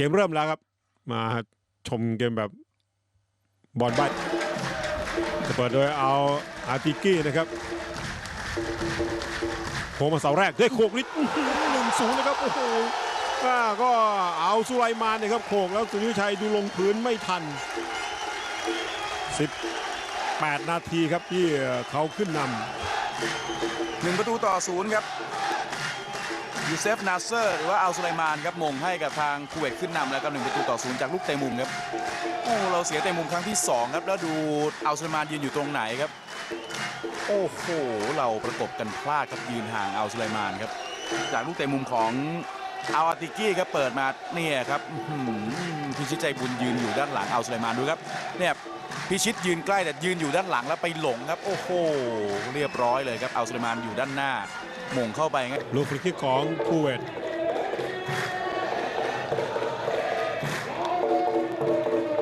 กมเริ่มแล้วครับ มาชมเกมแบบบอลบ้านจะเปิดโดยเอาอาร์ติกี้นะครับโคมาเสาแรกได้โขกนิดหนึ่งศูนย์นะครับโอ้โหก็เอาสุไลมานนะครับโขกแล้วสุนิชัยดูลงพื้นไม่ทัน 18 นาทีครับที่เขาขึ้นนำหนึ่งประตูต่อศูนย์ครับ ยูเซฟนาเซอร์หรือว่าอัลสุไลมานครับมงให้กับทางคูเวตขึ้นนำแล้วก็หนึ่งประตูต่อศูนย์จากลูกเตะมุมครับโอ้เราเสียเตะมุมครั้งที่สองครับแล้วดูอัลสุไลมานยืนอยู่ตรงไหนครับ โอ้โหเราประกบกันพลาดครับยืนห่างอัลสุไลมานครับจากลูกเตะมุมของอัลอาติกี้ครับเปิดมาเนี่ยครับพิชิตใจบุญยืนอยู่ด้านหลังอัลสุไลมานดูครับเนี่ย พิชิตยืนใกล้แต่ยืนอยู่ด้านหลังแล้วไปหลงครับ โอ้โห เรียบร้อยเลยครับอัลสุไลมานอยู่ด้านหน้าหม่งเข้าไปครับลูกฟรีคิกของคูเวต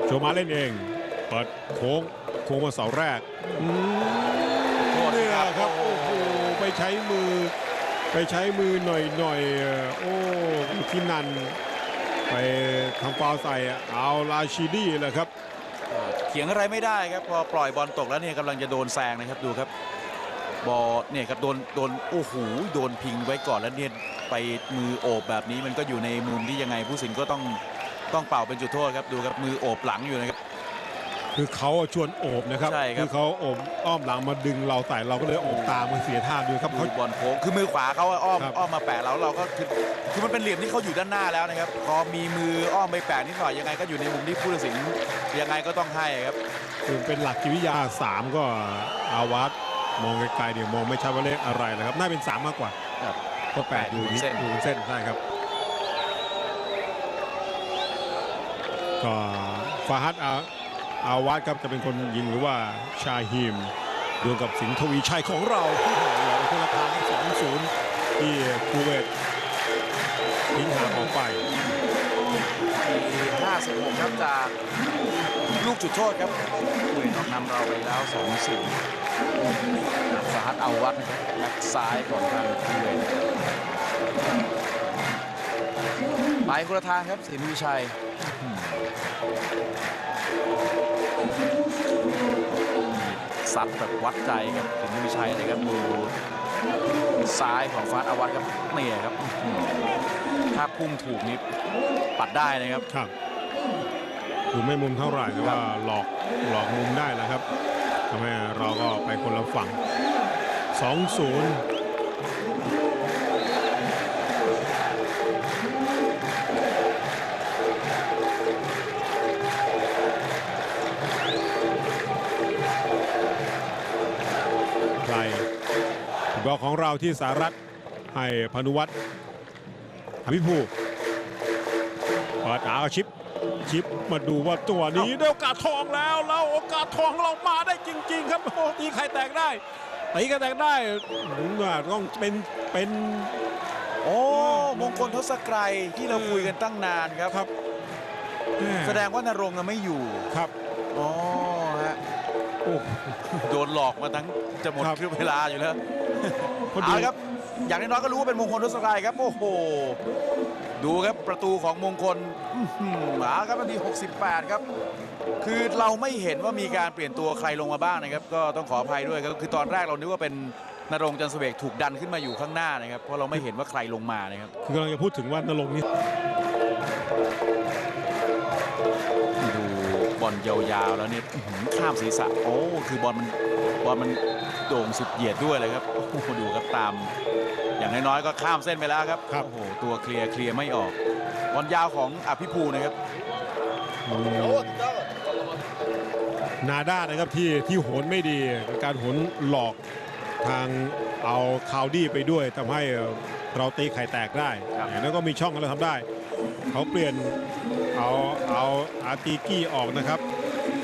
โจมาเล่นเอง เปิดโค้งโค้งมาเสาแรกอืมโทษเนี่ยครับครับ โอ้โห ไปใช้มือ ไปใช้มือหน่อยหน่อยๆเอ่อโอ้ที่นัน ไปทำฟาวล์ใส่เอาลาชิดีแหละครับ เถียงอะไรไม่ได้ครับพอปล่อยบอลตกแล้วเนี่ยกำลังจะโดนแซงนะครับดูครับบอลเนี่ยครับโดนโดนโอ้โหโดนพิงไว้ก่อนแล้วเนี่ยไปมือโอบแบบนี้มันก็อยู่ในมุมที่ยังไงผู้สินก็ต้องต้องเป่าเป็นจุดโทษครับดูครับมือโอบหลังอยู่นะครับ คือเขาชวนโอบนะครับใช่ครับอเขาโอบอ้อมหลังมาดึงเราใส่เราก็เลยโอบตามมันเสียท่าดูครับดูเขาบอลโค้งคือมือขวาเขาอ้อมครับ อ้อมมาแปะเราเราก็คือคือมันเป็นเหลี่ยมที่เขาอยู่ด้านหน้าแล้วนะครับพอมีมืออ้อมไปแปะนิดหน่อยยังไงก็อยู่ในมุมที่ผู้ตัดสินยังไงก็ต้องให้ครับ คือเป็นหลักจิตวิทยา 3 ก็อาวัตมองไกลๆเดี๋ยวมองไม่ชัดว่าเลขอะไรนะครับ น่าเป็น 3 มากกว่าครับก็แปดอยู่อยู่บนเส้น อยู่บนเส้นใช่ครับ ก็ฟาฮัดอา อาวัตครับจะเป็นคนยิงหรือว่าชาฮิมดวลกับสิงห์ทวีชัยของเราที่ห่างเหลือคนละทางสองศูนย์ที่คูเวตทิ้งห่างออกไป56ครับจากลูกจุดโทษครับคุยนอกนำเราไปแล้ว2 0สหัสเอาวัดนะครับแบ็คซ้ายของทางคุยไปคนละทางครับสินวิชัย ซัดแบบวัดใจครับสินวิชัยเลยครับดูซ้ายของฟาสอาวัตครับเนี่ยครับอื้อหือถ้าพุ่งถูกนี้ปัดได้นะครับครับดูไม่มุมเท่าไหร่แต่ว่าหลอกหลอกมุมได้แหละครับทำให้เราก็ไปคนละฝั่ง 2-0 บอลของเราที่สารัฐให้พานุวัฒน์อภิภูมิเปิดอาชิปชิปมาดูว่าตัวนี้ได้โอกาสทองแล้วแล้วโอกาสทองเรามาได้จริง ๆ ครับโอ้โหตีใครแตกได้ตีใครแตกได้ผมว่าต้องเป็นเป็นโอ้มงคลทศกรัยที่เราคุยกันตั้งนานครับครับแม่แสดงว่านรงค์น่ะไม่อยู่ครับอ๋อฮะโอ้โดนหลอกมาทั้งจะหมดครับครึ่งเวลาอยู่แล้ว พอเอาดีละครับ อย่างน้อยๆก็รู้ว่าเป็นมงคลทศกรัยครับ โอ้โห ดูครับประตูของมงคลอื้อหือเอาละครับนาที 68 ครับ คือเราไม่เห็นว่ามีการเปลี่ยนตัวใครลงมาบ้างนะครับ ก็ต้องขออภัยด้วยครับ คือตอนแรกเรานึกว่าเป็นนรงค์จันทร์เสวกถูกดันขึ้นมาอยู่ข้างหน้านะครับ เพราะเราไม่เห็นว่าใครลงมานะครับ คือกำลังจะพูดถึงว่านรงค์นี่ดูบอลยาวๆแล้วเนี่ยอื้อหือข้ามศีรษะ โอ้ คือบอลมันบอลมัน โด่งสุดเหยียดด้วยเลยครับโอ้โหดูครับตาม อย่างน้อยๆก็ข้ามเส้นไปแล้วครับโอ้โหตัวเคลียร์เคลียร์ไม่ออกบอลยาวของอภิภูนะครับอืมนาด้านะครับที่ที่โหนไม่ดีการโหนหลอกทางเอาคาวดี้ไปด้วยทำให้เราตีไข่แตกได้ครับอย่างนั้นก็มีช่องให้เราทำได้ เขาเปลี่ยนเอาเอาอาร์ติกี้ออกนะครับ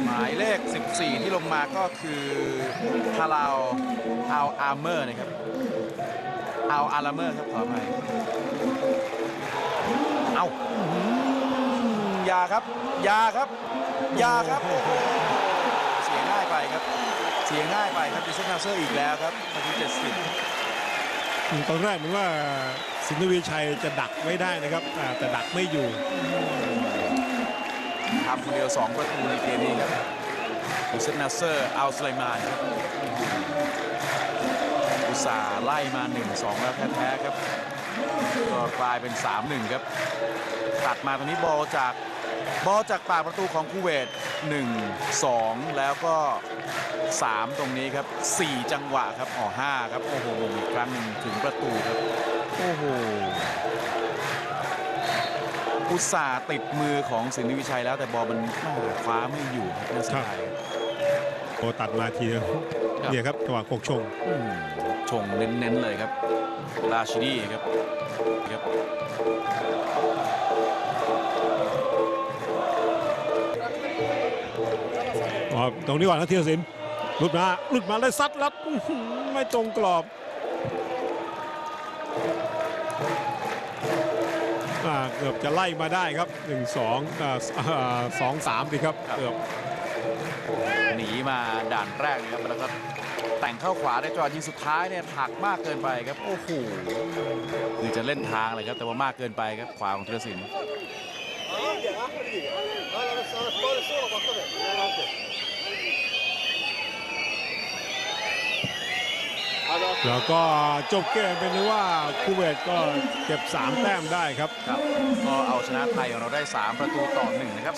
หมายเลข 14 ที่ลงมาก็คือทาราวอัลอาร์เมอร์นะครับอัลอาร์เมอร์ครับขออภัยเอายาครับ ยาครับ ยาครับโอ้โหเสียง่ายไปครับ เสียง่ายไปครับดิเซนนาเซอร์อีกแล้วครับนาที70 ตอนแรกเหมือนว่าสินทวีชัยจะดักไว้ได้นะครับ แต่ดักไม่อยู่ ทำคนเดียว 2 ประตูในเกมนี้ครับยูเซนาเซอร์อัลสไลมานครับอุตสาห์ไล่มา 1-2 แล้วแท้ๆครับ ก็กลายเป็น 3-1 ครับ ตัดมาตรงนี้บอลจากบอลจากปากประตูของคูเวต1 2 แล้วก็ 3 ตรงนี้ครับ 4 จังหวะครับอ๋อ5ครับ โอ้โหอีกครั้งหนึ่งถึงประตูครับ โอ้โห อุตส่าห์ติดมือของสินวิชัยแล้วแต่บอลมันแม่คว้าไม่อยู่ครับน่าเสียดายโอตัดมาทีเดียวครับเนี่ยครับจังหวะโคกชงอืมชงเน้นๆเลยครับราชินีครับครับอ๋อตรงนี้ก่อนนะธีรศิลป์หลุดมาหลุดมาเลยซัดแล้วอื้อหือไม่ตรงกรอบอ่า เกือบจะไล่มาได้ครับ 1 2อ่าอ่าสองสามสิครับเกือบหนีมาด่านแรกนะครับแล้วก็แต่งเข้าขวาได้จังหวะยิงสุดท้ายเนี่ยหักมากเกินไปครับโอ้โหคือจะเล่นทางเลยครับแต่ว่ามากเกินไปครับขวาของธีรศิลป์ แล้วก็จบเกมเป็นว่าคูเวตก็เก็บ 3 แต้มได้ครับ ครับ ก็เอาชนะไทยของเราได้ 3 ประตูต่อหนึ่งนะครับ